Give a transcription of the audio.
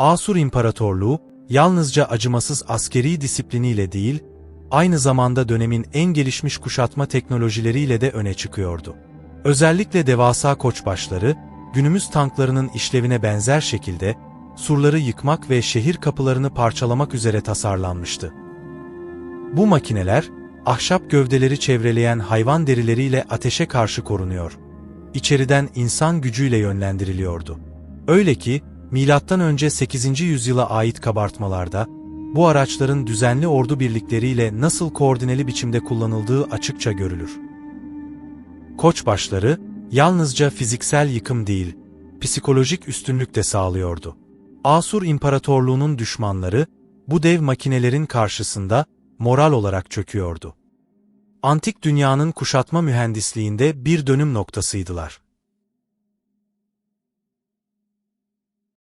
Asur İmparatorluğu, yalnızca acımasız askeri disipliniyle değil, aynı zamanda dönemin en gelişmiş kuşatma teknolojileriyle de öne çıkıyordu. Özellikle devasa koçbaşları, günümüz tanklarının işlevine benzer şekilde, surları yıkmak ve şehir kapılarını parçalamak üzere tasarlanmıştı. Bu makineler, ahşap gövdeleri çevreleyen hayvan derileriyle ateşe karşı korunuyor. İçeriden insan gücüyle yönlendiriliyordu. Öyle ki, M.Ö. 8. yüzyıla ait kabartmalarda, bu araçların düzenli ordu birlikleriyle nasıl koordineli biçimde kullanıldığı açıkça görülür. Koçbaşları, yalnızca fiziksel yıkım değil, psikolojik üstünlük de sağlıyordu. Asur İmparatorluğu'nun düşmanları, bu dev makinelerin karşısında moral olarak çöküyordu. Antik dünyanın kuşatma mühendisliğinde bir dönüm noktasıydılar.